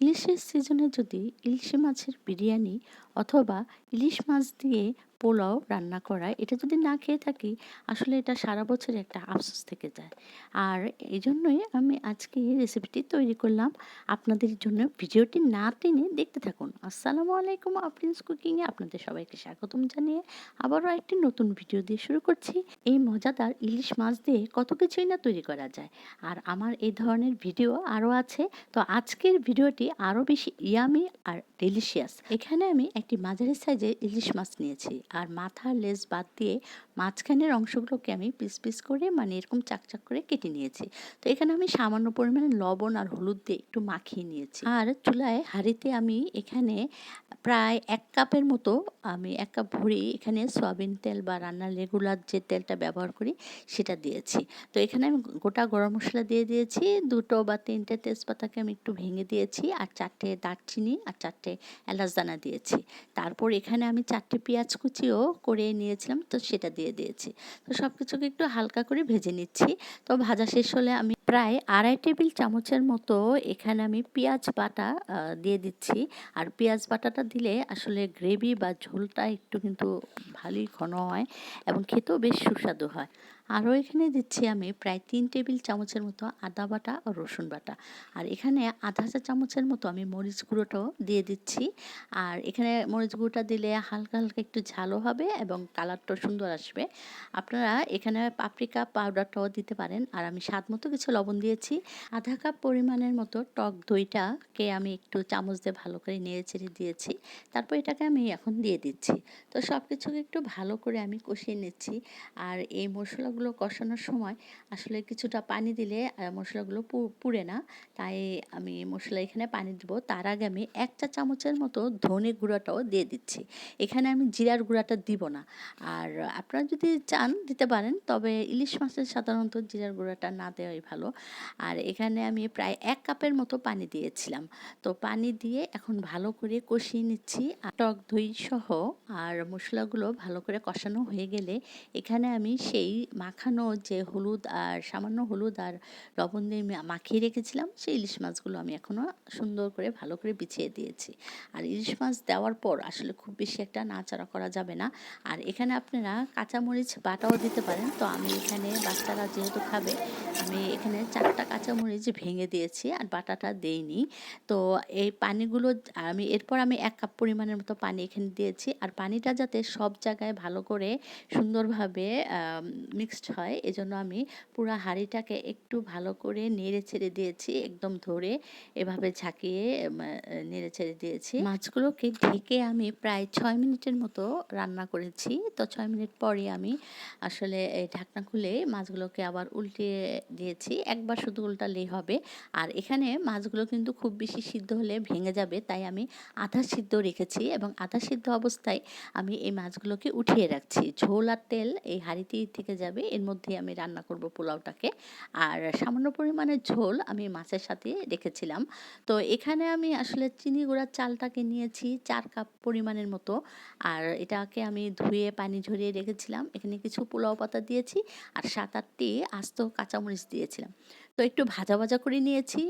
ইলিশের সিজনে যদি ইলিশ মাছের বিরিয়ানি অথবা ইলিশ মাছ দিয়ে পোলাও রান্না করা এটা যদি না খেয়ে থাকি, আসলে এটা সারা বছর একটা আফসোস থেকে যায়। আর এই জন্যই আমি আজকে এই রেসিপিটি তৈরি করলাম। আপনাদের জন্য ভিডিওটি না টেনে দেখতে থাকুন। আসসালামু আলাইকুম আপ্রিন্স কুকিংয়ে আপনাদের সবাইকে স্বাগতম জানিয়ে আবারও একটি নতুন ভিডিও দিয়ে শুরু করছি। এই মজাদার ইলিশ মাছ দিয়ে কত কিছুই না তৈরি করা যায়। আর আমার এই ধরনের ভিডিও আরও আছে। তো আজকের ভিডিওটি আরও বেশি ইয়ামি আর ডেলিশিয়াস এখানে আমি একটি মাঝারি সাইজের ইলিশ মাছ নিয়েছি। আর মাথা লেজ বাদ দিয়ে মাঝখানের অংশগুলোকে আমি পিস পিস করে মানে এরকম চাকচাক করে কেটে নিয়েছি। তো এখানে আমি সামান্য পরিমাণে লবণ আর হলুদ দিয়ে একটু মাখিয়ে নিয়েছি। আর চুলায় হাঁড়িতে আমি এখানে প্রায় এক কাপের মতো আমি এক কাপ ভরি এখানে সয়াবিন তেল বা রান্নার রেগুলার যে তেলটা ব্যবহার করি সেটা দিয়েছি। তো এখানে আমি গোটা গরম মশলা দিয়ে দিয়েছি, দুটো বা তিনটে তেজপাতাকে আমি একটু ভেঙে দিয়েছি আর চারটে দারচিনি আর চারটে এলাচ দানা দিয়েছি। তারপর এখানে আমি চারটে পেঁয়াজ কুচিও করে নিয়েছিলাম, তো সেটা দিয়ে দিয়েছি। তো সব কিছুকে একটু হালকা করে ভেজে নিচ্ছি। তো ভাজা শেষ হলে আমি প্রায় আড়াই টেবিল চামচের মতো এখানে আমি পেঁয়াজ বাটা দিয়ে দিচ্ছি। আর পেঁয়াজ বাটাটা দিলে আসলে গ্রেভি বা ঝোলটা একটু কিন্তু ভালোই ঘন হয় এবং খেতেও বেশ সুস্বাদু হয়। আরও এখানে দিচ্ছি আমি প্রায় তিন টেবিল চামচের মতো আদা বাটা ও রসুন বাটা। আর এখানে আধা চা চামচের মতো আমি মরিচ গুঁড়োটাও দিয়ে দিচ্ছি। আর এখানে মরিচ গুঁড়োটা দিলে হালকা হালকা একটু ঝালও হবে এবং কালারটাও সুন্দর আসবে। আপনারা এখানে পাপরিকা পাউডারটাও দিতে পারেন। আর আমি স্বাদ মতো কিছু লবণ দিয়েছি। আধা কাপ পরিমাণের মতো টক দইটাকে আমি একটু চামচ দিয়ে ভালো করে নেড়ে চেড়ে দিয়েছি। তারপর এটাকে আমি এখন দিয়ে দিচ্ছি। তো সব কিছুকে একটু ভালো করে আমি কষিয়ে নিচ্ছি। আর এই মশলাগুলো কষানোর সময় আসলে কিছুটা পানি দিলে মশলাগুলো পুড়ে না। তাই আমি মশলা এখানে পানি দিব। তার আগে আমি এক চা চামচের মতো ধনে গুঁড়াটাও দিয়ে দিচ্ছি। এখানে আমি জিরার গুঁড়াটা দিব না। আর আপনারা যদি চান দিতে পারেন, তবে ইলিশ মাছের সাধারণত জিরার গুঁড়াটা না দেওয়াই ভালো। আর এখানে আমি প্রায় এক কাপের মতো পানি দিয়েছিলাম। তো পানি দিয়ে এখন ভালো করে কষিয়ে নিচ্ছি। টক দই সহ আর মশলাগুলো ভালো করে কষানো হয়ে গেলে এখানে আমি সেই মাখানো যে হলুদ আর সামান্য হলুদ আর লবণ দিয়ে মাখিয়ে রেখেছিলাম, সেই ইলিশ মাছগুলো আমি এখনও সুন্দর করে ভালো করে বিছিয়ে দিয়েছি। আর ইলিশ মাছ দেওয়ার পর আসলে খুব বেশি একটা নাচাড়া করা যাবে না। আর এখানে আপনারা কাঁচামরিচ বাটাও দিতে পারেন। তো আমি এখানে বাচ্চারা যেহেতু খাবে আমি এখানে চারটা কাঁচামরিচ ভেঙে দিয়েছি আর বাটাটা দেইনি। তো এই পানিগুলো আমি, এরপর আমি এক কাপ পরিমাণের মতো পানি এখানে দিয়েছি। আর পানিটা যাতে সব জায়গায় ভালো করে সুন্দরভাবে মিক্সড হয়, এজন্য আমি পুরো হাঁড়িটাকে একটু ভালো করে নেড়ে ছেড়ে দিয়েছি, একদম ধরে এভাবে ঝাঁকিয়ে নেড়ে ছেড়ে দিয়েছি। মাছগুলোকে ঢেকে আমি প্রায় ছয় মিনিটের মতো রান্না করেছি। তো ছয় মিনিট পরে আমি আসলে ঢাকনা খুলে মাছগুলোকে আবার উল্টিয়ে দিয়েছি, একবার শুধু উল্টালেই হবে। আর এখানে মাছগুলো কিন্তু খুব বেশি সিদ্ধ হলে ভেঙে যাবে, তাই আমি আধা সিদ্ধ রেখেছি এবং আধা সিদ্ধ অবস্থায় আমি এই মাছগুলোকে উঠিয়ে রাখছি। ঝোল আর তেল এই হাঁড়িতেই থেকে যাবে, এর মধ্যে আমি রান্না করব পোলাওটাকে। আর সামান্য পরিমাণে ঝোল আমি মাছের সাথে রেখেছিলাম। তো এখানে আমি আসলে চিনি গুঁড়ার চালটাকে নিয়েছি চার কাপ পরিমাণের মতো। আর এটাকে আমি ধুয়ে পানি ঝরিয়ে রেখেছিলাম। এখানে কিছু পোলাও পাতা দিয়েছি। আর সাত আটটি আস্ত কাঁচামরিচ দিয়েছিলাম তো একটু ভাজা ভাজা করে নিয়েছি।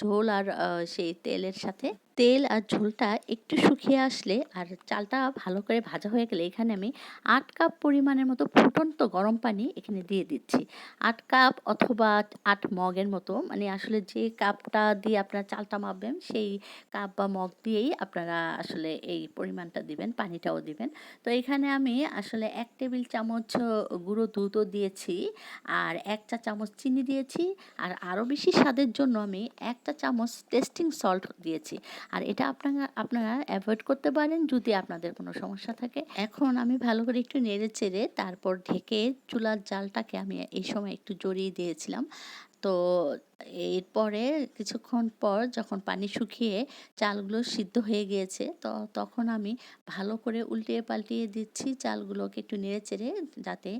ঝোল আর সেই তেলের সাথে। তেল আর ঝোলটা একটু শুকিয়ে আসলে আর চালটা ভালো করে ভাজা হয়ে গেলে এখানে আমি আট কাপ পরিমাণের মতো ফুটন্ত গরম পানি এখানে দিয়ে দিচ্ছি। আট কাপ অথবা আট মগের মতো মানে আসলে যে কাপটা দিয়ে আপনারা চালটা মাপবেন সেই কাপ বা মগ দিয়েই আপনারা আসলে এই পরিমাণটা দিবেন, পানিটাও দিবেন। তো এখানে আমি আসলে এক টেবিল চামচ গুঁড়ো দুধও দিয়েছি আর এক চা চামচ চিনি দিয়েছি আর আরও বেশি স্বাদের জন্য আমি একটা চামচ টেস্টিং সল্ট দিয়েছি। আর এটা আপনারা আপনারা অ্যাভয়েড করতে পারেন যদি আপনাদের কোনো সমস্যা থাকে। এখন আমি ভালো করে একটু নেড়ে চেড়ে তারপর ঢেকে চুলার জালটাকে আমি এই সময় একটু জড়িয়ে দিয়েছিলাম। তো এরপরে কিছুক্ষণ পর যখন পানি শুকিয়ে চালগুলো সিদ্ধ হয়ে গিয়েছে, তো তখন আমি ভালো করে উল্টিয়ে পাল্টিয়ে দিচ্ছি চালগুলোকে একটু নেড়ে চেড়ে, যাতে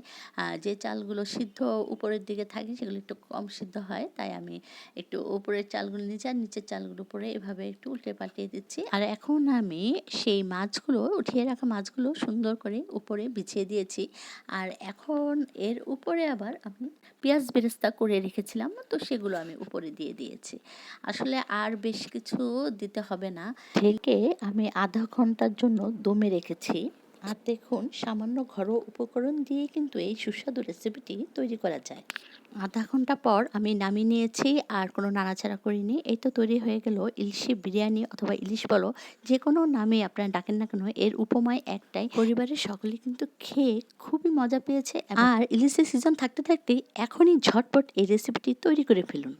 যে চালগুলো সিদ্ধ উপরের দিকে থাকে সেগুলো একটু কম সিদ্ধ হয়। তাই আমি একটু উপরের চালগুলো নিচে আর নিচের চালগুলো উপরে এভাবে একটু উল্টে পাল্টিয়ে দিচ্ছি। আর এখন আমি সেই মাছগুলো, উঠিয়ে রাখা মাছগুলো সুন্দর করে উপরে বিছিয়ে দিয়েছি। আর এখন এর উপরে আবার আমি পেঁয়াজ বেরেস্তা করে রেখেছিলাম। তো সেগুলো আমি উপরে দিয়ে দিয়েছি। আসলে আর বেশ কিছু দিতে হবে না। ঢেকে আমি আধা ঘণ্টার জন্য দমে রেখেছি। আর দেখুন, সামান্য ঘরোয়া উপকরণ দিয়ে কিন্তু এই সুস্বাদু রেসিপিটি তৈরি করা যায়। আধা ঘণ্টা পর আমি নামিয়ে নিয়েছি আর কোনো নাড়াচাড়া করিনি। এই তো তৈরি হয়ে গেল ইলিশি বিরিয়ানি অথবা ইলিশ বলো যে কোনো নামে আপনারা ডাকেন না কেন, এর উপমায় একটাই। পরিবারের সকলে কিন্তু খেয়ে খুবই মজা পেয়েছে। আর ইলিশের সিজন থাকতে থাকতেই এখনই ঝটপট এই রেসিপিটি তৈরি করে ফেলুন।